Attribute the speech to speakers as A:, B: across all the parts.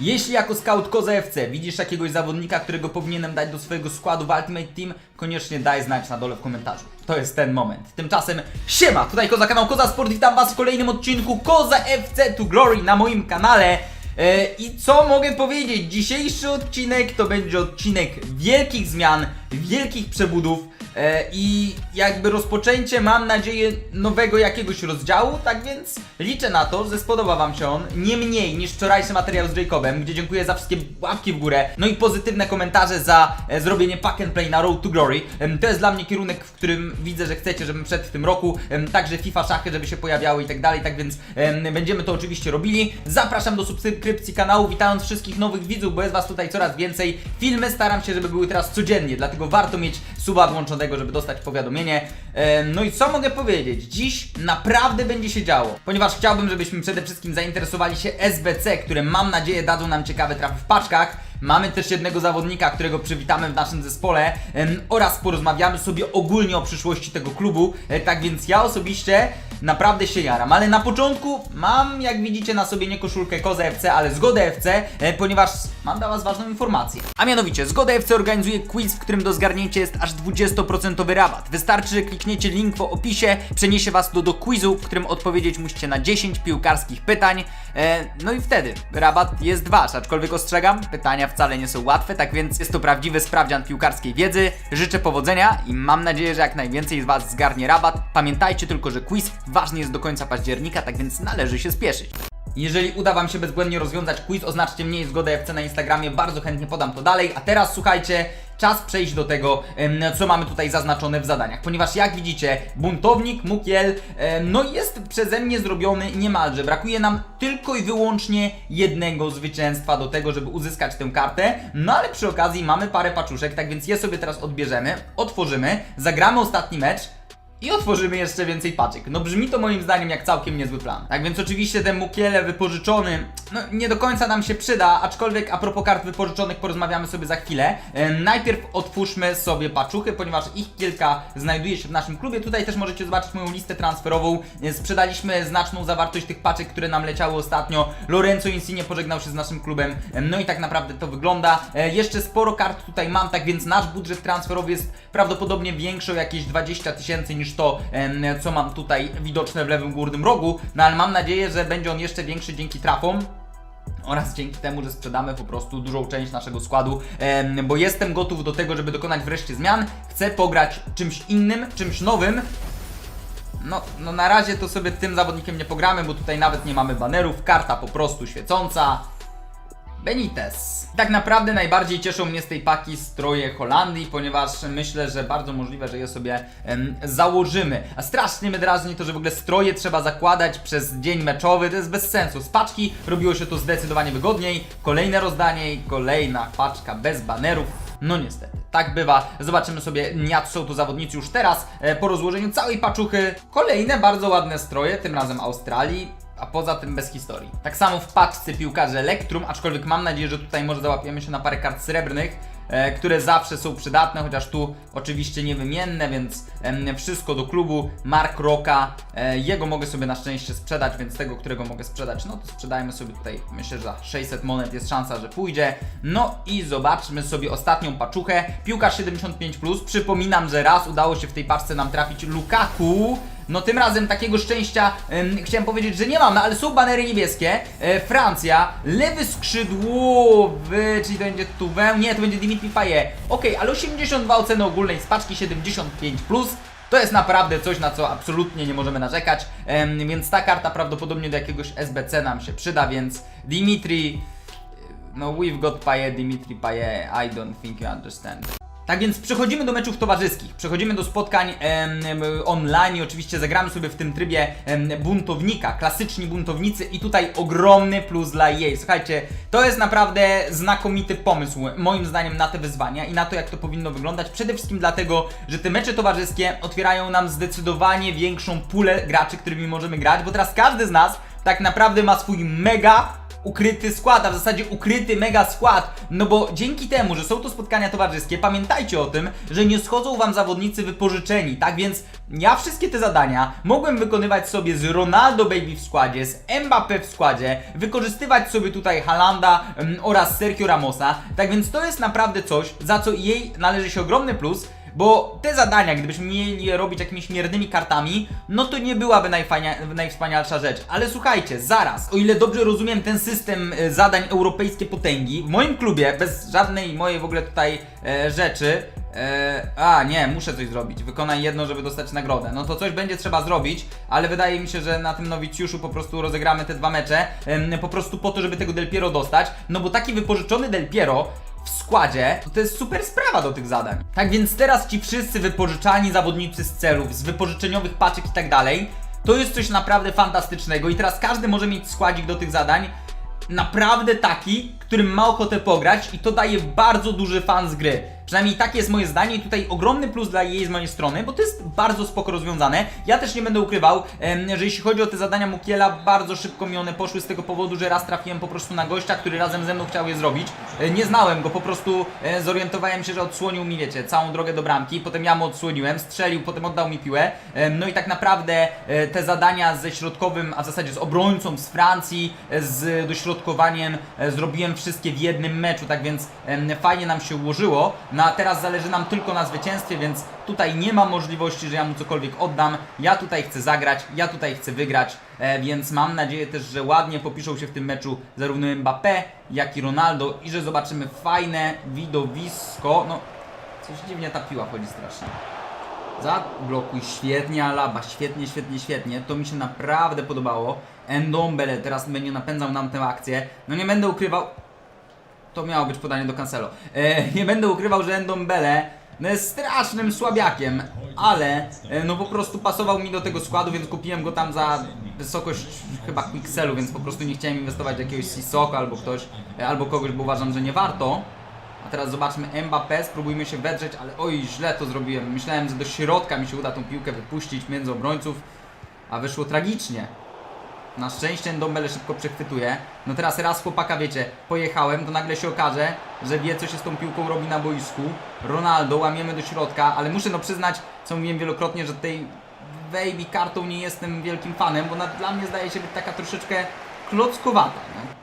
A: Jeśli jako scout Koza FC widzisz jakiegoś zawodnika, którego powinienem dać do swojego składu w Ultimate Team, koniecznie daj znać na dole w komentarzu. To jest ten moment. Tymczasem siema, tutaj Koza kanał Koza Sport, witam was w kolejnym odcinku Koza FC to Glory na moim kanale. E, I co mogę powiedzieć? Dzisiejszy odcinek to będzie odcinek wielkich zmian, wielkich przebudów e, i jakby rozpoczęcie, mam nadzieję, nowego jakiegoś rozdziału, tak więc liczę na to, że spodoba Wam się on nie mniej niż wczorajszy materiał z Jacobem, gdzie dziękuję za wszystkie łapki w górę, no i pozytywne komentarze za e, zrobienie pack and play na Road to Glory. Em, To jest dla mnie kierunek, w którym widzę, że chcecie, żebym wszedł w tym roku, em, także FIFA szachy, żeby się pojawiały i tak dalej, tak więc em, będziemy to oczywiście robili. Zapraszam do subskrypcji kanału, witając wszystkich nowych widzów, bo jest Was tutaj coraz więcej. Filmy staram się, żeby były teraz codziennie, dlatego warto mieć suba włączonego, żeby dostać powiadomienie. No i co mogę powiedzieć? Dziś naprawdę będzie się działo, ponieważ chciałbym, żebyśmy przede wszystkim zainteresowali się SBC, które mam nadzieję dadzą nam ciekawe trafy w paczkach. Mamy też jednego zawodnika, którego przywitamy w naszym zespole oraz porozmawiamy sobie ogólnie o przyszłości tego klubu. E, tak więc ja osobiście naprawdę się jaram, ale na początku mam, jak widzicie na sobie nie koszulkę Koza FC, ale Zgodę FC, e, ponieważ mam dla Was ważną informację. A mianowicie, Zgoda FC organizuje quiz, w którym do zgarnięcia jest aż 20% rabat. Wystarczy, że klikniecie link w opisie, przeniesie Was do, do quizu, w którym odpowiedzieć musicie na 10 piłkarskich pytań. E, no i wtedy rabat jest Wasz, aczkolwiek ostrzegam, pytania wcale nie są łatwe, tak więc jest to prawdziwy sprawdzian piłkarskiej wiedzy. Życzę powodzenia i mam nadzieję, że jak najwięcej z Was zgarnie rabat. Pamiętajcie tylko, że quiz ważny jest do końca października, tak więc należy się spieszyć. Jeżeli uda Wam się bezbłędnie rozwiązać quiz, oznaczcie mnie i zgodę FC na Instagramie, bardzo chętnie podam to dalej. A teraz słuchajcie, czas przejść do tego, co mamy tutaj zaznaczone w zadaniach. Ponieważ jak widzicie, buntownik, Mukiel, no jest przeze mnie zrobiony niemalże. Brakuje nam tylko i wyłącznie jednego zwycięstwa do tego, żeby uzyskać tę kartę. No ale przy okazji mamy parę paczuszek, tak więc je sobie teraz odbierzemy, otworzymy, zagramy ostatni mecz. I otworzymy jeszcze więcej paczek. No brzmi to moim zdaniem jak całkiem niezły plan. Tak więc oczywiście ten Mukiele wypożyczony, no nie do końca nam się przyda, aczkolwiek a propos kart wypożyczonych porozmawiamy sobie za chwilę. E, najpierw otwórzmy sobie paczuchy, ponieważ ich kilka znajduje się w naszym klubie. Tutaj też możecie zobaczyć moją listę transferową. E, sprzedaliśmy znaczną zawartość tych paczek, które nam leciały ostatnio. Lorenzo Insigne pożegnał się z naszym klubem. E, no i tak naprawdę to wygląda. E, jeszcze sporo kart tutaj mam, tak więc nasz budżet transferowy jest prawdopodobnie większy o jakieś 20 tysięcy niż to, em, co mam tutaj widoczne w lewym górnym rogu. No ale mam nadzieję, że będzie on jeszcze większy dzięki trafom oraz dzięki temu, że sprzedamy po prostu dużą część naszego składu, bo jestem gotów do tego, żeby dokonać wreszcie zmian. Chcę pograć czymś innym, czymś nowym. No, no na razie to sobie tym zawodnikiem nie pogramy, bo tutaj nawet nie mamy banerów, karta po prostu świecąca. Benitez. Tak naprawdę najbardziej cieszą mnie z tej paki stroje Holandii, ponieważ myślę, że bardzo możliwe, że je sobie em, założymy. A strasznie mnie drażni to, że w ogóle stroje trzeba zakładać przez dzień meczowy, to jest bez sensu. Z paczki robiło się to zdecydowanie wygodniej. Kolejne rozdanie i kolejna paczka bez banerów. No niestety, tak bywa. Zobaczymy sobie, jak są to zawodnicy już teraz, e, po rozłożeniu całej paczuchy. Kolejne bardzo ładne stroje, tym razem Australii a poza tym bez historii. Tak samo w paczce piłkarzy Elektrum, aczkolwiek mam nadzieję, że tutaj może załapiemy się na parę kart srebrnych, e, które zawsze są przydatne, chociaż tu oczywiście niewymienne, więc em, wszystko do klubu. Mark Roka, e, jego mogę sobie na szczęście sprzedać, więc tego, którego mogę sprzedać, no to sprzedajmy sobie tutaj, myślę, że za 600 monet jest szansa, że pójdzie. No i zobaczmy sobie ostatnią paczuchę. Piłkarz 75+, przypominam, że raz udało się w tej paczce nam trafić Lukaku, no tym razem takiego szczęścia em, chciałem powiedzieć, że nie mamy, ale są banery niebieskie. E, Francja, lewy skrzydłowy, czyli to będzie Tuwę, nie, to będzie Dimitri Payet. Okej, ale 82 oceny ogólnej z paczki 75+. Plus. To jest naprawdę coś, na co absolutnie nie możemy narzekać, em, więc ta karta prawdopodobnie do jakiegoś SBC nam się przyda, więc Dimitri, no we've got Payet, Dimitri Payet, I don't think you understand. Tak więc przechodzimy do meczów towarzyskich, przechodzimy do spotkań em, online i oczywiście zagramy sobie w tym trybie em, buntownika, klasyczni buntownicy i tutaj ogromny plus dla EA. Słuchajcie, to jest naprawdę znakomity pomysł moim zdaniem na te wyzwania i na to jak to powinno wyglądać. Przede wszystkim dlatego, że te mecze towarzyskie otwierają nam zdecydowanie większą pulę graczy, którymi możemy grać, bo teraz każdy z nas tak naprawdę ma swój mega ukryty skład, a w zasadzie ukryty mega skład, no bo dzięki temu, że są to spotkania towarzyskie, pamiętajcie o tym, że nie schodzą wam zawodnicy wypożyczeni, tak więc ja wszystkie te zadania mogłem wykonywać sobie z Ronaldo Baby w składzie, z Mbappé w składzie, wykorzystywać sobie tutaj Halanda ym, oraz Sergio Ramosa, tak więc to jest naprawdę coś, za co jej należy się ogromny plus, bo te zadania, gdybyśmy mieli je robić jakimiś miernymi kartami, no to nie byłaby najwspanialsza rzecz. Ale słuchajcie, zaraz, o ile dobrze rozumiem ten system e, zadań europejskie potęgi, w moim klubie, bez żadnej mojej w ogóle tutaj e, rzeczy, e, a nie, muszę coś zrobić, wykonaj jedno, żeby dostać nagrodę. No to coś będzie trzeba zrobić, ale wydaje mi się, że na tym nowicjuszu po prostu rozegramy te dwa mecze, em, po prostu po to, żeby tego Del Piero dostać, no bo taki wypożyczony Del Piero w składzie, to, to jest super sprawa do tych zadań. Tak więc teraz ci wszyscy wypożyczani zawodnicy z celów, z wypożyczeniowych paczek i tak dalej, to jest coś naprawdę fantastycznego i teraz każdy może mieć składzik do tych zadań, naprawdę taki, którym ma ochotę pograć i to daje bardzo duży fan z gry. Przynajmniej takie jest moje zdanie i tutaj ogromny plus dla jej z mojej strony, bo to jest bardzo spoko rozwiązane. Ja też nie będę ukrywał, że jeśli chodzi o te zadania Mukiela, bardzo szybko mi one poszły z tego powodu, że raz trafiłem po prostu na gościa, który razem ze mną chciał je zrobić. E, Nie znałem go, po prostu e, zorientowałem się, że odsłonił mi, wiecie, całą drogę do bramki, potem ja mu odsłoniłem, strzelił, potem oddał mi piłę. No i tak naprawdę e, te zadania ze środkowym, a w zasadzie z obrońcą z Francji, z dośrodkowaniem zrobiłem wszystkie w jednym meczu, tak więc fajnie nam się ułożyło. No a teraz zależy nam tylko na zwycięstwie, więc tutaj nie ma możliwości, że ja mu cokolwiek oddam. Ja tutaj chcę zagrać, ja tutaj chcę wygrać, e, więc mam nadzieję też, że ładnie popiszą się w tym meczu zarówno Mbappé, jak i Ronaldo i że zobaczymy fajne widowisko. No, coś dziwnie ta piła chodzi strasznie. Zablokuj, świetnie Alaba, świetnie, świetnie, świetnie. To mi się naprawdę podobało. Endombele teraz będzie napędzał nam tę akcję. No nie będę ukrywał... To miało być podanie do Cancelo. E, nie będę ukrywał, że Endombele no jest strasznym słabiakiem, ale e, no po prostu pasował mi do tego składu, więc kupiłem go tam za wysokość chyba Quixelu, więc po prostu nie chciałem inwestować w jakiegoś Sissoko albo ktoś, e, albo kogoś, bo uważam, że nie warto. A teraz zobaczmy Mbappé, spróbujmy się wedrzeć, ale oj, źle to zrobiłem. Myślałem, że do środka mi się uda tą piłkę wypuścić między obrońców, a wyszło tragicznie. Na szczęście Ndombele szybko przechwytuje. No teraz raz chłopaka, wiecie, pojechałem, to nagle się okaże, że wie co się z tą piłką robi na boisku. Ronaldo, łamiemy do środka, ale muszę no przyznać, co mówiłem wielokrotnie, że tej baby kartą nie jestem wielkim fanem, bo ona dla mnie zdaje się być taka troszeczkę klockowata. No.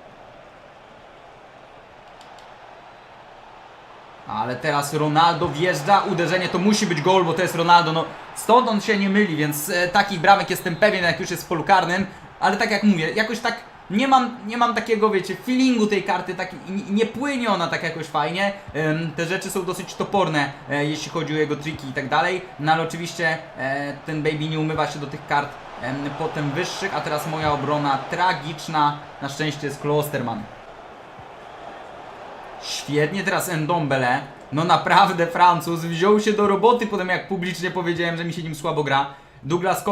A: Ale teraz Ronaldo wjeżdża, uderzenie to musi być gol, bo to jest Ronaldo, no stąd on się nie myli, więc e, takich bramek jestem pewien, jak już jest w polu karnym, ale tak jak mówię, jakoś tak nie mam, nie mam takiego, wiecie, feelingu tej karty, tak, nie, nie płynie ona tak jakoś fajnie, te rzeczy są dosyć toporne, e, jeśli chodzi o jego triki i tak dalej, no ale oczywiście e, ten baby nie umywa się do tych kart em, potem wyższych, a teraz moja obrona tragiczna, na szczęście jest Klosterman. Świetnie teraz Endombele. No naprawdę Francuz wziął się do roboty potem jak publicznie powiedziałem, że mi się nim słabo gra. Douglas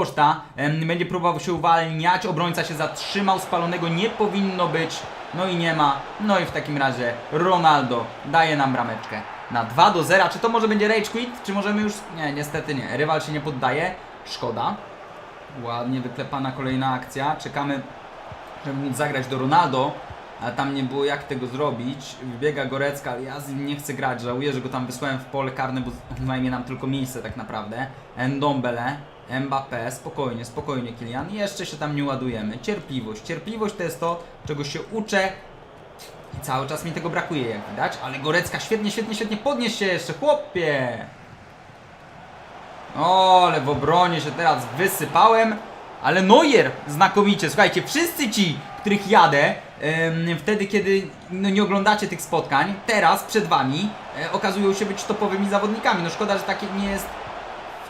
A: em, będzie próbował się uwalniać, obrońca się zatrzymał, spalonego nie powinno być. No i nie ma. No i w takim razie Ronaldo daje nam brameczkę na 2 do 0. Czy to może będzie rage quit? Czy możemy już... Nie, niestety nie. Rywal się nie poddaje. Szkoda. Ładnie wyklepana kolejna akcja. Czekamy, żeby móc zagrać do Ronaldo ale tam nie było jak tego zrobić. Wbiega Gorecka, ale ja z nim nie chcę grać. Żałuję, że go tam wysłałem w pole karne, bo zajmie nam tylko miejsce tak naprawdę. Endombele, Mbappé, spokojnie, spokojnie Kilian. Jeszcze się tam nie ładujemy. Cierpliwość. Cierpliwość to jest to, czego się uczę i cały czas mi tego brakuje, jak widać. Ale Gorecka świetnie, świetnie, świetnie. Podnieś się jeszcze, chłopie! O, ale w obronie się teraz wysypałem. Ale Neuer znakomicie. Słuchajcie, wszyscy ci, których jadę, wtedy kiedy no, nie oglądacie tych spotkań, teraz przed wami e, okazują się być topowymi zawodnikami. No szkoda, że takie nie jest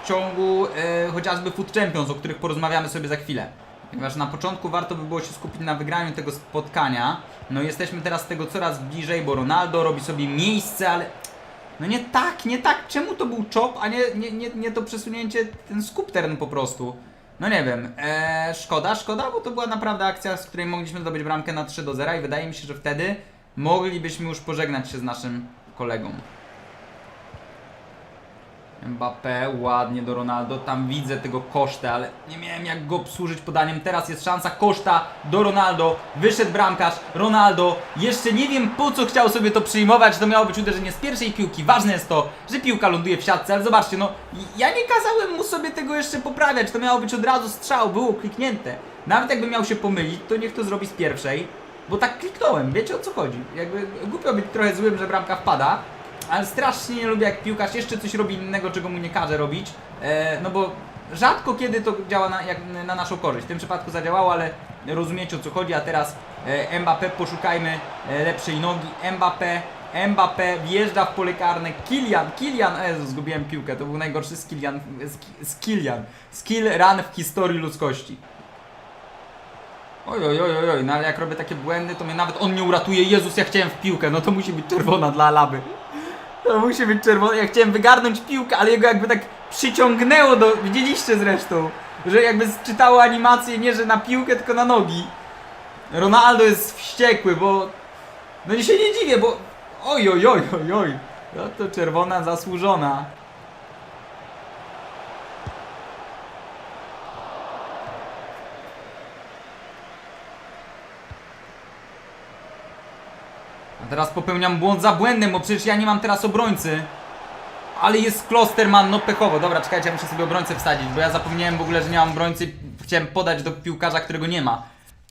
A: ciągu e, chociażby Food Champions, o których porozmawiamy sobie za chwilę. Ponieważ na początku warto by było się skupić na wygraniu tego spotkania. No jesteśmy teraz tego coraz bliżej, bo Ronaldo robi sobie miejsce, ale no nie tak, nie tak. Czemu to był chop, a nie, nie, nie, nie to przesunięcie, ten skuptern po prostu. No nie wiem, eee, szkoda, szkoda, bo to była naprawdę akcja, z której mogliśmy zdobyć bramkę na 3 do 0 i wydaje mi się, że wtedy moglibyśmy już pożegnać się z naszym kolegą. Mbappé ładnie do Ronaldo, tam widzę tego kosztę, ale nie miałem jak go obsłużyć podaniem. Teraz jest szansa koszta do Ronaldo. Wyszedł bramkarz, Ronaldo. Jeszcze nie wiem po co chciał sobie to przyjmować. To miało być uderzenie z pierwszej piłki. Ważne jest to, że piłka ląduje w siatce, ale zobaczcie, no ja nie kazałem mu sobie tego jeszcze poprawiać. To miało być od razu strzał, było kliknięte. Nawet jakby miał się pomylić, to niech to zrobi z pierwszej. Bo tak kliknąłem, wiecie o co chodzi. Jakby głupio być trochę złym, że bramka wpada, ale strasznie nie lubię jak piłkarz jeszcze coś robi innego, czego mu nie każe robić. E, no bo rzadko kiedy to działa na, jak, na naszą korzyść. W tym przypadku zadziałało, ale rozumiecie o co chodzi, a teraz e, Mbappé poszukajmy e, lepszej nogi. Mbappé, Mbappé wjeżdża w pole karne. Kilian, Kilian, Jezu, zgubiłem piłkę, to był najgorszy skillian, sk- skillian, skill run w historii ludzkości. Oj, oj, oj, oj, no ale jak robię takie błędy, to mnie nawet on nie uratuje. Jezus, ja chciałem w piłkę, no to musi być czerwona dla Laby. To musi być czerwona. Ja chciałem wygarnąć piłkę, ale jego jakby tak przyciągnęło do. Widzieliście zresztą, że jakby czytało animację nie, że na piłkę, tylko na nogi. Ronaldo jest wściekły, bo. No i się nie dziwię, bo. Oj, oj, oj, oj, oj. No to czerwona zasłużona. Teraz popełniam błąd za błędem, bo przecież ja nie mam teraz obrońcy. Ale jest Klosterman, no pechowo. Dobra, czekajcie, ja muszę sobie obrońcę wsadzić, bo ja zapomniałem w ogóle, że nie mam obrońcy. Chciałem podać do piłkarza, którego nie ma.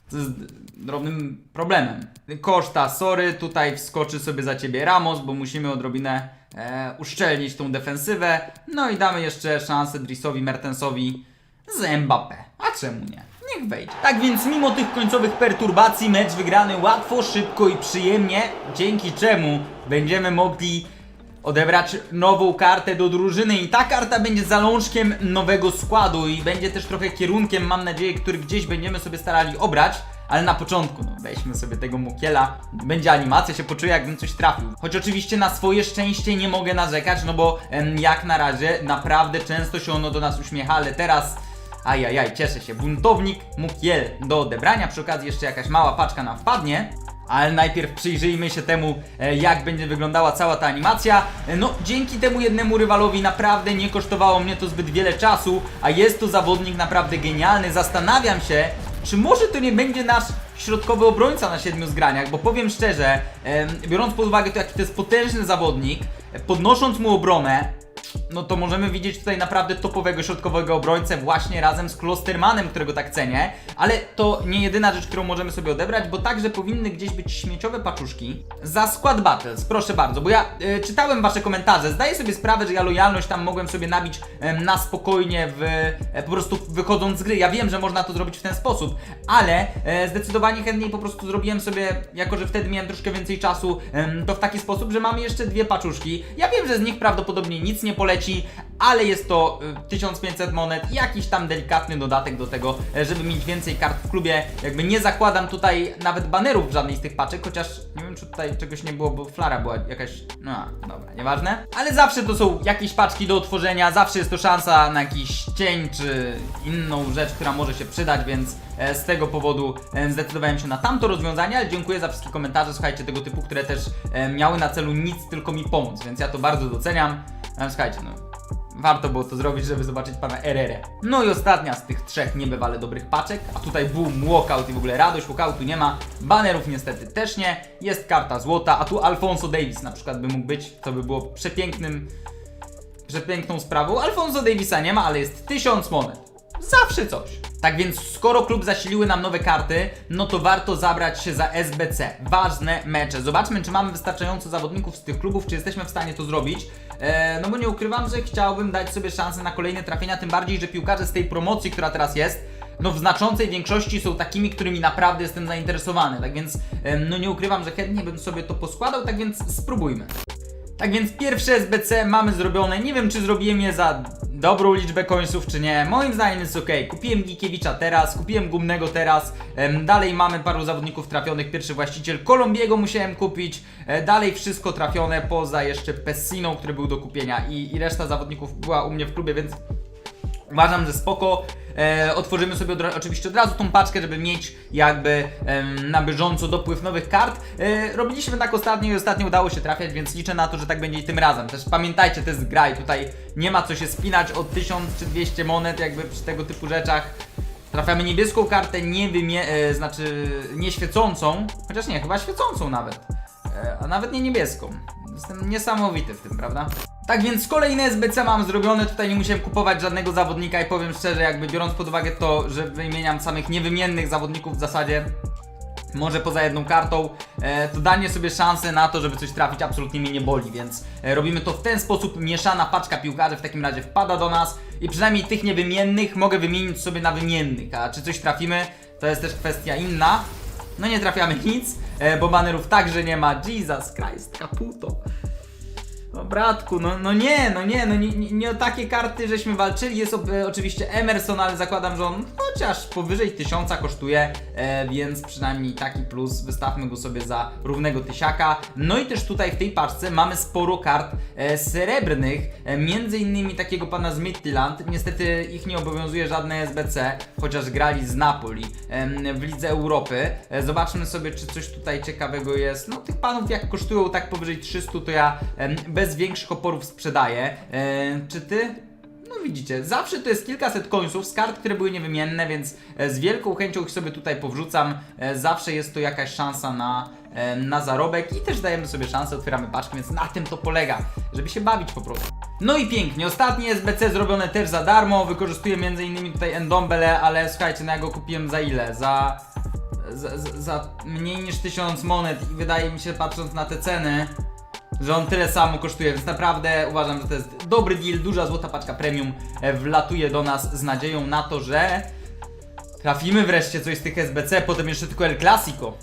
A: To jest drobnym problemem. Koszta, sorry, tutaj wskoczy sobie za ciebie Ramos, bo musimy odrobinę e, uszczelnić tą defensywę. No i damy jeszcze szansę Drisowi Mertensowi z Mbappé. A czemu nie? Niech wejdzie. Tak więc mimo tych końcowych perturbacji mecz wygrany łatwo, szybko i przyjemnie, dzięki czemu będziemy mogli odebrać nową kartę do drużyny i ta karta będzie zalążkiem nowego składu i będzie też trochę kierunkiem, mam nadzieję, który gdzieś będziemy sobie starali obrać. Ale na początku, no weźmy sobie tego Mukiela, będzie animacja, się poczuję jakbym coś trafił. Choć oczywiście na swoje szczęście nie mogę narzekać, no bo em, jak na razie naprawdę często się ono do nas uśmiecha, ale teraz Ajajaj, cieszę się. Buntownik Mukiel do odebrania. Przy okazji jeszcze jakaś mała paczka nam wpadnie. Ale najpierw przyjrzyjmy się temu, e, jak będzie wyglądała cała ta animacja. E, No, dzięki temu jednemu rywalowi naprawdę nie kosztowało mnie to zbyt wiele czasu, a jest to zawodnik naprawdę genialny. Zastanawiam się, czy może to nie będzie nasz środkowy obrońca na siedmiu zgraniach, bo powiem szczerze, biorąc pod uwagę to, jaki to jest potężny zawodnik, e, podnosząc mu obronę, no to możemy widzieć tutaj naprawdę topowego środkowego obrońcę właśnie razem z Klostermanem, którego tak cenię, ale to nie jedyna rzecz, którą możemy sobie odebrać, bo także powinny gdzieś być śmieciowe paczuszki za Squad Battles, proszę bardzo, bo ja e, czytałem wasze komentarze, zdaję sobie sprawę, że ja lojalność tam mogłem sobie nabić na spokojnie w, e, po prostu wychodząc z gry, ja wiem, że można to zrobić w ten sposób, ale e, zdecydowanie chętniej po prostu zrobiłem sobie, jako że wtedy miałem troszkę więcej czasu, to w taki sposób, że mamy jeszcze dwie paczuszki, ja wiem, że z nich prawdopodobnie nic nie poleci, ale jest to y, 1500 monet, jakiś tam delikatny dodatek do tego, e, żeby mieć więcej kart w klubie. Jakby nie zakładam tutaj nawet banerów w żadnej z tych paczek, chociaż nie wiem, czy tutaj czegoś nie było, bo flara była jakaś. No, dobra, nieważne. Ale zawsze to są jakieś paczki do otworzenia, zawsze jest to szansa na jakiś cień czy inną rzecz, która może się przydać, więc z tego powodu e, zdecydowałem się na tamto rozwiązanie, ale dziękuję za wszystkie komentarze, słuchajcie, tego typu, które też e, miały na celu nic, tylko mi pomóc, więc ja to bardzo doceniam. Słuchajcie, no, warto było to zrobić, żeby zobaczyć pana Erere. No i ostatnia z tych trzech niebywale dobrych paczek, a tutaj boom, walkout i w ogóle radość, walkoutu nie ma, banerów niestety też nie, jest karta złota, a tu Alfonso Davis na przykład by mógł być, to by było przepięknym, przepiękną sprawą. Alfonso Davisa nie ma, ale jest 1000 monet. Zawsze coś. Tak więc, skoro klub zasiliły nam nowe karty, no to warto zabrać się za SBC. Ważne mecze. Zobaczmy, czy mamy wystarczająco zawodników z tych klubów, czy jesteśmy w stanie to zrobić. Eee, no bo nie ukrywam, że chciałbym dać sobie szansę na kolejne trafienia, tym bardziej, że piłkarze z tej promocji, która teraz jest, no w znaczącej większości są takimi, którymi naprawdę jestem zainteresowany. Tak więc, no nie ukrywam, że chętnie bym sobie to poskładał, tak więc spróbujmy. Tak więc pierwsze SBC mamy zrobione. Nie wiem, czy zrobiłem je za dobrą liczbę końców, czy nie. Moim zdaniem jest ok. Kupiłem Gikiewicza teraz, kupiłem Gumnego teraz. Dalej mamy paru zawodników trafionych. Pierwszy właściciel Kolombiego musiałem kupić. E, dalej wszystko trafione, poza jeszcze Pessiną, który był do kupienia. I, I reszta zawodników była u mnie w klubie, więc Uważam, że spoko. E, otworzymy sobie od, oczywiście od razu tą paczkę, żeby mieć jakby na bieżąco dopływ nowych kart. E, robiliśmy tak ostatnio i ostatnio udało się trafiać, więc liczę na to, że tak będzie i tym razem. Też pamiętajcie, to jest gra i tutaj nie ma co się spinać o 1000 czy 200 monet jakby przy tego typu rzeczach. Trafiamy niebieską kartę, nie wymie- e, znaczy nieświecącą, chociaż nie, chyba świecącą nawet, e, a nawet nie niebieską. Jestem niesamowity w tym, prawda? Tak więc kolejne SBC mam zrobione, tutaj nie musiałem kupować żadnego zawodnika i powiem szczerze, jakby biorąc pod uwagę to, że wymieniam samych niewymiennych zawodników w zasadzie, może poza jedną kartą, e, to danie sobie szansę na to, żeby coś trafić absolutnie mnie nie boli, więc e, robimy to w ten sposób, mieszana paczka piłkarzy w takim razie wpada do nas i przynajmniej tych niewymiennych mogę wymienić sobie na wymiennych, a czy coś trafimy, to jest też kwestia inna. No nie trafiamy nic, e, bo banerów także nie ma, Jesus Christ, kaputo. No bratku, no, no nie, no nie, no nie, nie, nie o takie karty żeśmy walczyli. Jest o, e, oczywiście Emerson, ale zakładam, że on chociaż powyżej tysiąca kosztuje, e, więc przynajmniej taki plus. Wystawmy go sobie za równego tysiaka. No i też tutaj w tej paczce mamy sporo kart e, srebrnych, e, między innymi takiego pana z Midtjylland. Niestety ich nie obowiązuje żadne SBC, chociaż grali z Napoli em, w Lidze Europy. E, zobaczmy sobie, czy coś tutaj ciekawego jest. No tych panów jak kosztują tak powyżej 300, to ja em, bez większych oporów sprzedaję. E, czy ty? No widzicie, zawsze to jest kilkaset końców z kart, które były niewymienne, więc e, z wielką chęcią ich sobie tutaj powrzucam. E, Zawsze jest to jakaś szansa na, na zarobek i też dajemy sobie szansę, otwieramy paczkę, więc na tym to polega, żeby się bawić po prostu. No i pięknie, ostatnie SBC zrobione też za darmo, wykorzystuję m.in. tutaj Endombele, ale słuchajcie, no ja go kupiłem za ile? Za, za, za mniej niż 1000 monet i wydaje mi się, patrząc na te ceny, że on tyle samo kosztuje, więc naprawdę uważam, że to jest dobry deal, duża złota paczka premium e, wlatuje do nas z nadzieją na to, że trafimy wreszcie coś z tych SBC, potem jeszcze tylko El Clasico.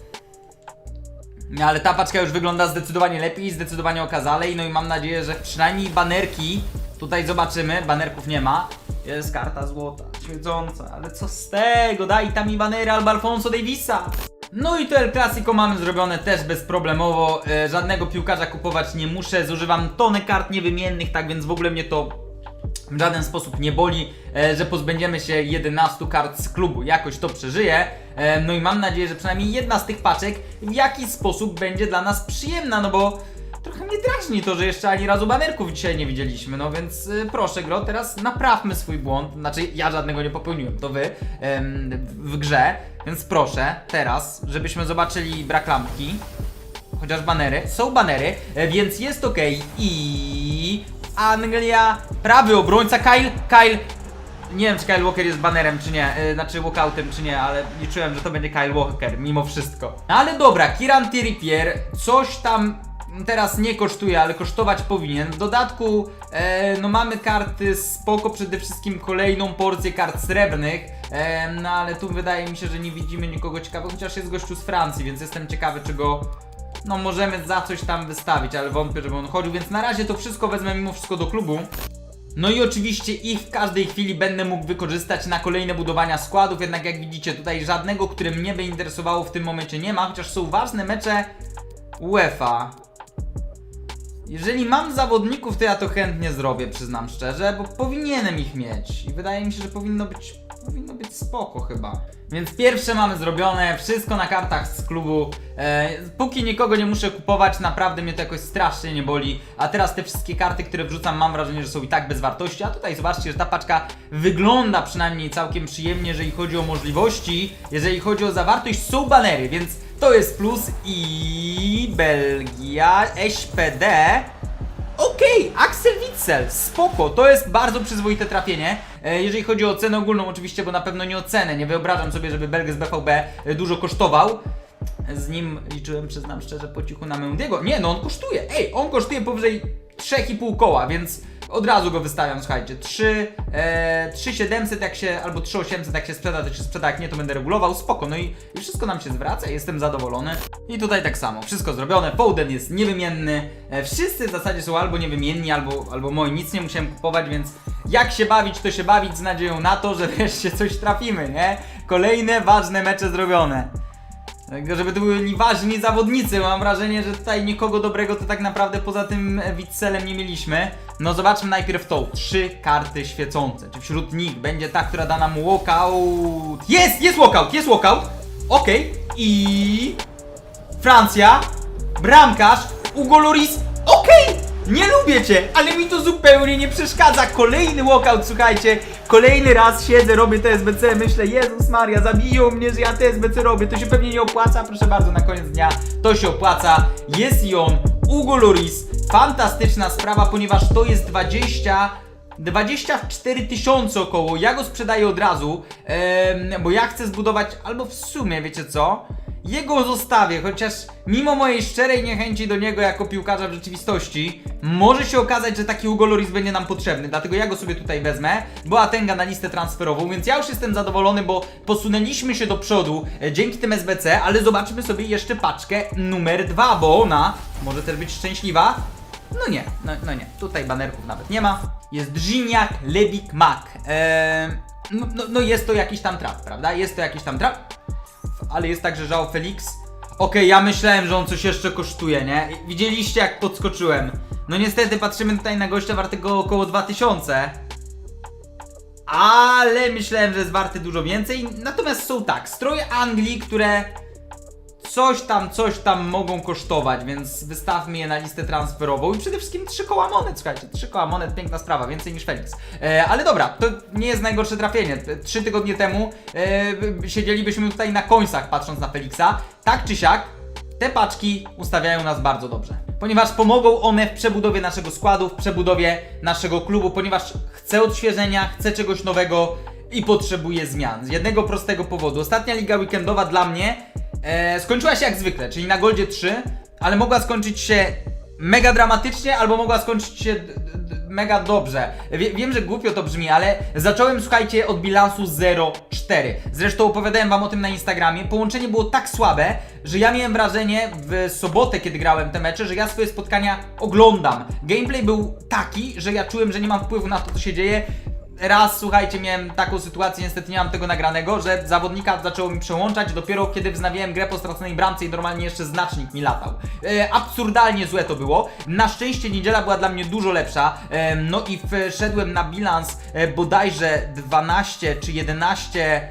A: No, ale ta paczka już wygląda zdecydowanie lepiej, zdecydowanie okazalej, no i mam nadzieję, że przynajmniej banerki tutaj zobaczymy, banerków nie ma. Jest karta złota, świecąca, ale co z tego, daj tam mi banery albo Alfonso Davisa. No i to El Clasico mamy zrobione też bezproblemowo, e, żadnego piłkarza kupować nie muszę, zużywam tonę kart niewymiennych, tak więc w ogóle mnie to w żaden sposób nie boli, e, że pozbędziemy się 11 kart z klubu. Jakoś to przeżyję. E, no i mam nadzieję, że przynajmniej jedna z tych paczek w jakiś sposób będzie dla nas przyjemna, no bo trochę mnie drażni to, że jeszcze ani razu banerków dzisiaj nie widzieliśmy. No więc e, proszę Gro, teraz naprawmy swój błąd. Znaczy ja żadnego nie popełniłem, to wy em, w grze. Więc proszę teraz, żebyśmy zobaczyli brak lampki. Chociaż banery, są banery, e, więc jest ok. I Anglia, prawy obrońca, Kyle, Kyle. Nie wiem, czy Kyle Walker jest banerem, czy nie, e, znaczy walkoutem, czy nie, ale liczyłem, że to będzie Kyle Walker, mimo wszystko. Ale dobra, Kiran Trippier, coś tam teraz nie kosztuje, ale kosztować powinien. W dodatku, e, no mamy karty spoko, przede wszystkim kolejną porcję kart srebrnych, e, no ale tu wydaje mi się, że nie widzimy nikogo ciekawego, chociaż jest gościu z Francji, więc jestem ciekawy, czy go no możemy za coś tam wystawić, ale wątpię, żeby on chodził, więc na razie to wszystko wezmę mimo wszystko do klubu. No i oczywiście ich w każdej chwili będę mógł wykorzystać na kolejne budowania składów, jednak jak widzicie tutaj żadnego, które mnie by interesowało w tym momencie nie ma, chociaż są ważne mecze UEFA. Jeżeli mam zawodników, to ja to chętnie zrobię, przyznam szczerze, bo powinienem ich mieć. I wydaje mi się, że powinno być, powinno być spoko chyba. Więc pierwsze mamy zrobione, wszystko na kartach z klubu. E, póki nikogo nie muszę kupować, naprawdę mnie to jakoś strasznie nie boli. A teraz te wszystkie karty, które wrzucam, mam wrażenie, że są i tak bez wartości. A tutaj zobaczcie, że ta paczka wygląda przynajmniej całkiem przyjemnie, jeżeli chodzi o możliwości. Jeżeli chodzi o zawartość, są banery, więc to jest plus. I Belgia, SPD. Okej, Axel Witsel, spoko, to jest bardzo przyzwoite trafienie. E, jeżeli chodzi o cenę ogólną, oczywiście, bo na pewno nie o cenę, nie wyobrażam sobie, żeby Belg z BVB e, dużo kosztował. Z nim liczyłem, przyznam szczerze, po cichu na Mendiego. Nie, no on kosztuje, ej, on kosztuje powyżej 3,5 koła, więc od razu go wystawiam, słuchajcie. 3, e, 3700 jak się, albo 3800 jak się sprzeda, to się sprzeda, jak nie, to będę regulował, spoko. No i, i wszystko nam się zwraca, jestem zadowolony. I tutaj tak samo, wszystko zrobione, Foden jest niewymienny, e, wszyscy w zasadzie są albo niewymienni, albo, albo moi, nic nie musiałem kupować, więc jak się bawić, to się bawić z nadzieją na to, że wreszcie coś trafimy, nie? Kolejne ważne mecze zrobione. Także żeby to byli ważni zawodnicy, mam wrażenie, że tutaj nikogo dobrego to tak naprawdę poza tym Witselem nie mieliśmy. No zobaczmy najpierw tą, trzy karty świecące. Czy wśród nich będzie ta, która da nam walkout? Jest, jest walkout, jest walkout! Okej, i... Francja, bramkarz, Ugo Loris, okej! Nie lubię cię, ale mi to zupełnie nie przeszkadza. Kolejny walkout, słuchajcie. Kolejny raz siedzę, robię TSBC, myślę, Jezus Maria, zabiją mnie, że ja TSBC robię. To się pewnie nie opłaca, proszę bardzo, na koniec dnia to się opłaca. Jest i on, Ugo Loris. Fantastyczna sprawa, ponieważ to jest 20... 24 tysiące około, ja go sprzedaję od razu, bo ja chcę zbudować, albo w sumie, wiecie co? Jego zostawię, chociaż mimo mojej szczerej niechęci do niego jako piłkarza w rzeczywistości, może się okazać, że taki Hugo będzie nam potrzebny, dlatego ja go sobie tutaj wezmę, Boatenga na listę transferową, więc ja już jestem zadowolony, bo posunęliśmy się do przodu e, dzięki tym SBC, ale zobaczmy sobie jeszcze paczkę numer dwa, bo ona może też być szczęśliwa, no nie, no, no nie. Tutaj banerków nawet nie ma. Jest Gignac, Lebik, Mac. Eee, no, no, no jest to jakiś tam trap, prawda? Jest to jakiś tam trap. Ale jest także João Felix. Okej, ja myślałem, że on coś jeszcze kosztuje, nie? Widzieliście jak podskoczyłem. No niestety patrzymy tutaj na gościa wartego około 2000. Ale myślałem, że jest warty dużo więcej. Natomiast są tak, stroje Anglii, które coś tam, coś tam mogą kosztować, więc wystawmy je na listę transferową i przede wszystkim trzy koła monet, słuchajcie, trzy koła monet, piękna sprawa, więcej niż Felix. E, ale dobra, to nie jest najgorsze trafienie. Trzy tygodnie temu e, siedzielibyśmy tutaj na końcach patrząc na Felixa. Tak czy siak, te paczki ustawiają nas bardzo dobrze. Ponieważ pomogą one w przebudowie naszego składu, w przebudowie naszego klubu, ponieważ chcę odświeżenia, chcę czegoś nowego i potrzebuję zmian. Z jednego prostego powodu. Ostatnia liga weekendowa dla mnie e, skończyła się jak zwykle, czyli na Goldzie 3, ale mogła skończyć się mega dramatycznie, albo mogła skończyć się mega dobrze. Wie, wiem, że głupio to brzmi, ale zacząłem, słuchajcie, od bilansu 0-4. Zresztą opowiadałem wam o tym na Instagramie. Połączenie było tak słabe, że ja miałem wrażenie w sobotę, kiedy grałem te mecze, że ja swoje spotkania oglądam. Gameplay był taki, że ja czułem, że nie mam wpływu na to, co się dzieje. Raz, słuchajcie, miałem taką sytuację, niestety nie mam tego nagranego, że zawodnika zaczęło mi przełączać dopiero kiedy wznawiałem grę po straconej bramce i normalnie jeszcze znacznik mi latał. E, absurdalnie złe to było. Na szczęście niedziela była dla mnie dużo lepsza. E, no i wszedłem na bilans e, bodajże 12 czy 11 e,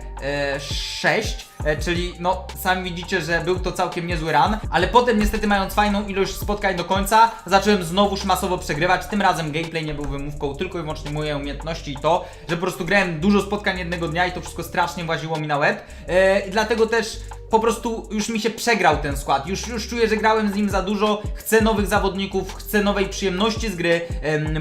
A: 6, e, czyli no sami widzicie, że był to całkiem niezły run, ale potem niestety mając fajną ilość spotkań do końca, zacząłem znowuż masowo przegrywać, tym razem gameplay nie był wymówką, tylko i wyłącznie moje umiejętności i to, że po prostu grałem dużo spotkań jednego dnia i to wszystko strasznie właziło mi na łeb, e, i dlatego też po prostu już mi się przegrał ten skład. Już, już czuję, że grałem z nim za dużo. Chcę nowych zawodników, chcę nowej przyjemności z gry,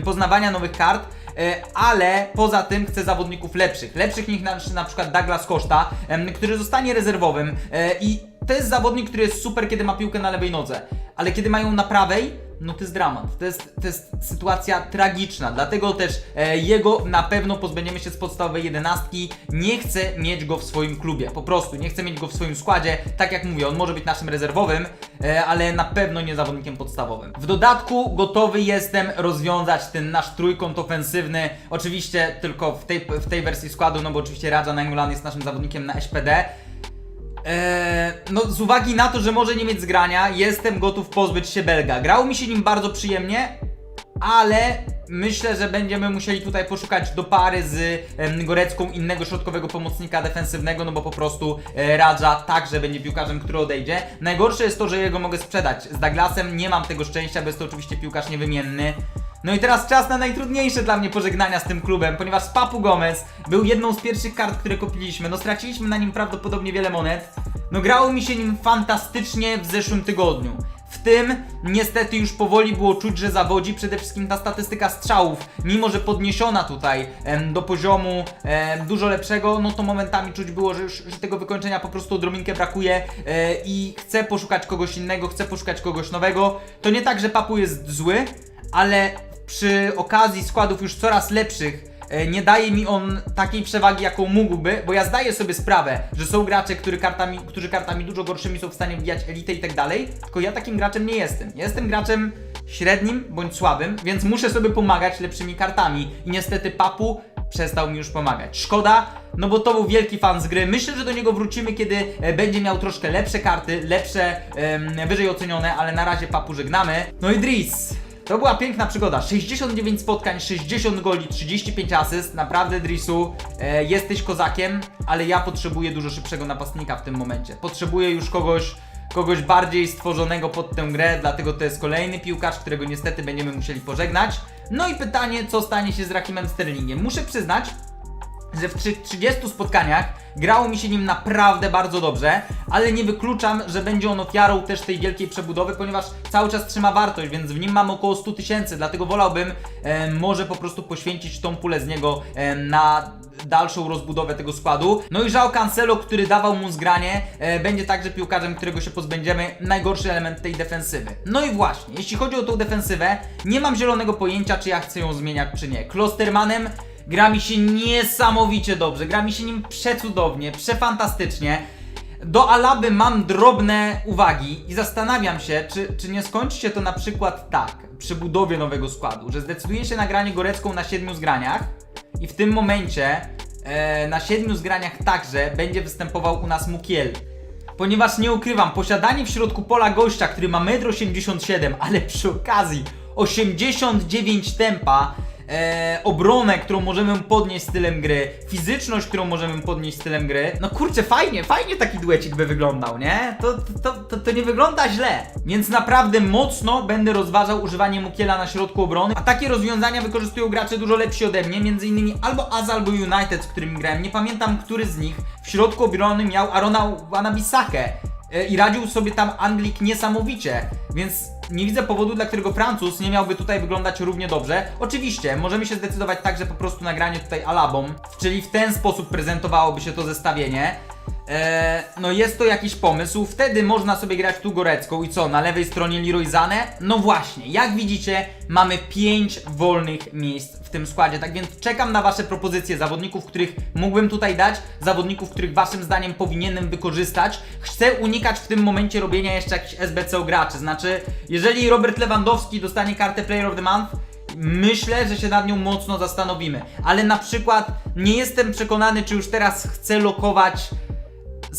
A: poznawania nowych kart. E, ale poza tym chcę zawodników lepszych. Lepszych niż na, na przykład Douglas Costa, który zostanie rezerwowym. E, I to jest zawodnik, który jest super, kiedy ma piłkę na lewej nodze. Ale kiedy mają na prawej, no to jest dramat. To jest, to jest sytuacja tragiczna. Dlatego też e, jego na pewno pozbędziemy się z podstawowej jedenastki. Nie chcę mieć go w swoim klubie. Po prostu nie chcę mieć go w swoim składzie. Tak jak mówię, on może być naszym rezerwowym, e, ale na pewno nie zawodnikiem podstawowym. W dodatku gotowy jestem rozwiązać ten nasz trójkąt ofensywny. Oczywiście tylko w tej, w tej wersji składu, no bo oczywiście Raja Nainggolan jest naszym zawodnikiem na SPD. Eee, no z uwagi na to, że może nie mieć zgrania, jestem gotów pozbyć się Belga. Grało mi się nim bardzo przyjemnie, ale myślę, że będziemy musieli tutaj poszukać do pary z Gorecką innego środkowego pomocnika defensywnego, no bo po prostu e, Radża także będzie piłkarzem, który odejdzie. Najgorsze jest to, że jego mogę sprzedać. Z Douglasem nie mam tego szczęścia, bo jest to oczywiście piłkarz niewymienny. No i teraz czas na najtrudniejsze dla mnie pożegnania z tym klubem, ponieważ Papu Gomez był jedną z pierwszych kart, które kupiliśmy. No straciliśmy na nim prawdopodobnie wiele monet. No grało mi się nim fantastycznie w zeszłym tygodniu. W tym niestety już powoli było czuć, że zawodzi przede wszystkim ta statystyka strzałów, mimo że podniesiona tutaj em, do poziomu em, dużo lepszego, no to momentami czuć było, że, już, że tego wykończenia po prostu odrobinkę brakuje e, i chcę poszukać kogoś innego, chcę poszukać kogoś nowego. To nie tak, że Papu jest zły, ale przy okazji składów już coraz lepszych e, nie daje mi on takiej przewagi, jaką mógłby, bo ja zdaję sobie sprawę, że są gracze, którzy kartami, którzy kartami dużo gorszymi są w stanie wbijać elitę i tak dalej, tylko ja takim graczem nie jestem. Ja Jestem graczem średnim bądź słabym, więc muszę sobie pomagać lepszymi kartami i niestety Papu przestał mi już pomagać. Szkoda, no bo to był wielki fan z gry. Myślę, że do niego wrócimy, kiedy e, będzie miał troszkę lepsze karty, lepsze, wyżej ocenione, ale na razie papu żegnamy. No i Dris. To była piękna przygoda. 69 spotkań, 60 goli, 35 asyst. Naprawdę, Drisu, e, jesteś kozakiem, ale ja potrzebuję dużo szybszego napastnika w tym momencie. Potrzebuję już kogoś, kogoś bardziej stworzonego pod tę grę, dlatego to jest kolejny piłkarz, którego niestety będziemy musieli pożegnać. No i pytanie, co stanie się z Rahimem Sterlingiem? Muszę przyznać, że w trzy- 30 spotkaniach grało mi się nim naprawdę bardzo dobrze, ale nie wykluczam, że będzie on ofiarą też tej wielkiej przebudowy, ponieważ cały czas trzyma wartość, więc w nim mam około 100 tysięcy, dlatego wolałbym e, może po prostu poświęcić tą pulę z niego e, na dalszą rozbudowę tego składu. No i Żał Cancelo, który dawał mu zgranie, e, będzie także piłkarzem, którego się pozbędziemy. Najgorszy element tej defensywy. No i właśnie, jeśli chodzi o tą defensywę, nie mam zielonego pojęcia, czy ja chcę ją zmieniać, czy nie. Klostermanem gra mi się niesamowicie dobrze, gra mi się nim przecudownie, przefantastycznie. Do Alaby mam drobne uwagi i zastanawiam się, czy, czy nie skończy się to na przykład tak przy budowie nowego składu, że zdecyduje się na granie Gorecką na siedmiu zgraniach i w tym momencie e, na siedmiu zgraniach także będzie występował u nas Mukiel. Ponieważ nie ukrywam, posiadanie w środku pola gościa, który ma 1,87 m, ale przy okazji 89 tempa, e, obronę, którą możemy podnieść stylem gry, fizyczność, którą możemy podnieść stylem gry. No kurczę, fajnie, fajnie taki duecik by wyglądał, nie? To, to, to, to nie wygląda źle. Więc naprawdę mocno będę rozważał używanie Mukiela na środku obrony, a takie rozwiązania wykorzystują gracze dużo lepsi ode mnie, między innymi albo Az, albo United, z którymi grałem. Nie pamiętam, który z nich w środku obrony miał Arona Wanabisakę. E, i radził sobie tam Anglik niesamowicie, więc nie widzę powodu, dla którego Francuz nie miałby tutaj wyglądać równie dobrze. Oczywiście, możemy się zdecydować także po prostu nagranie tutaj Alabą, czyli w ten sposób prezentowałoby się to zestawienie. Eee, no jest to jakiś pomysł, wtedy można sobie grać tu Gorecką. I co, na lewej stronie Leroy Zane? No właśnie, jak widzicie, mamy 5 wolnych miejsc w tym składzie, tak więc czekam na wasze propozycje zawodników, których mógłbym tutaj dać, zawodników, których waszym zdaniem powinienem wykorzystać. Chcę unikać w tym momencie robienia jeszcze jakichś SBC graczy, znaczy, jeżeli Robert Lewandowski dostanie kartę Player of the Month, Myślę, że się nad nią mocno zastanowimy, ale na przykład nie jestem przekonany, czy już teraz chcę lokować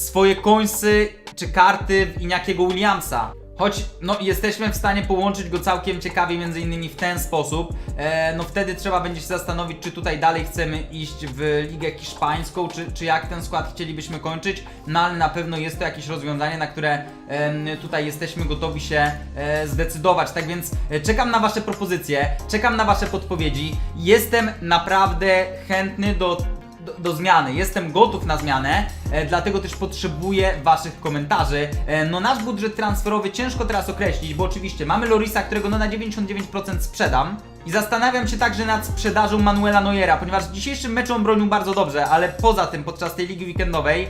A: swoje końsy czy karty w Iniakiego Williamsa. Choć no, jesteśmy w stanie połączyć go całkiem ciekawie, między innymi w ten sposób, e, no wtedy trzeba będzie się zastanowić, czy tutaj dalej chcemy iść w Ligę Hiszpańską, czy, czy jak ten skład chcielibyśmy kończyć, no ale na pewno jest to jakieś rozwiązanie, na które em, tutaj jesteśmy gotowi się e, zdecydować. Tak więc e, czekam na Wasze propozycje, czekam na Wasze podpowiedzi. Jestem naprawdę chętny do do, do zmiany. Jestem gotów na zmianę, e, dlatego też potrzebuję Waszych komentarzy. E, no nasz budżet transferowy ciężko teraz określić, bo oczywiście mamy Lorisa, którego no na 99% sprzedam. I zastanawiam się także nad sprzedażą Manuela Neuera, ponieważ w dzisiejszym meczu on bronił bardzo dobrze, ale poza tym podczas tej ligi weekendowej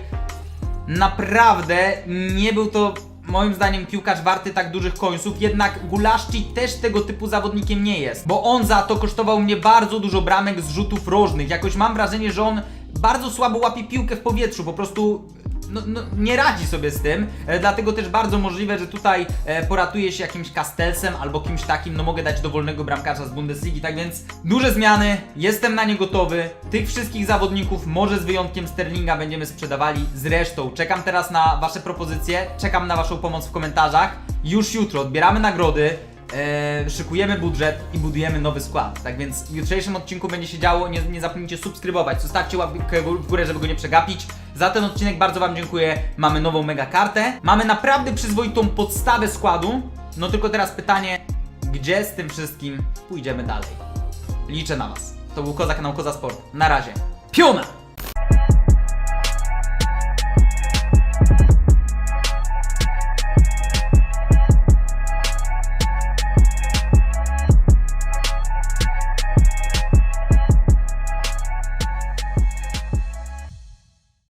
A: naprawdę nie był to moim zdaniem piłkarz warty tak dużych końców, jednak Gulaszczyk też tego typu zawodnikiem nie jest, bo on za to kosztował mnie bardzo dużo bramek z rzutów rożnych. Jakoś mam wrażenie, że on bardzo słabo łapie piłkę w powietrzu, po prostu no, no, nie radzi sobie z tym, e, dlatego też bardzo możliwe, że tutaj e, poratuje się jakimś Kastelsem albo kimś takim, no mogę dać dowolnego bramkarza z Bundesligi, tak więc duże zmiany, jestem na nie gotowy, tych wszystkich zawodników, może z wyjątkiem Sterlinga będziemy sprzedawali, zresztą czekam teraz na Wasze propozycje, czekam na Waszą pomoc w komentarzach, już jutro odbieramy nagrody, e, szykujemy budżet i budujemy nowy skład. Tak więc w jutrzejszym odcinku będzie się działo. Nie, nie zapomnijcie subskrybować, zostawcie łapkę w górę, żeby go nie przegapić. Za ten odcinek bardzo Wam dziękuję. Mamy nową mega kartę. Mamy naprawdę przyzwoitą podstawę składu. No tylko teraz pytanie, gdzie z tym wszystkim pójdziemy dalej? Liczę na Was. To był Koza, kanał Koza Sport. Na razie. Piona!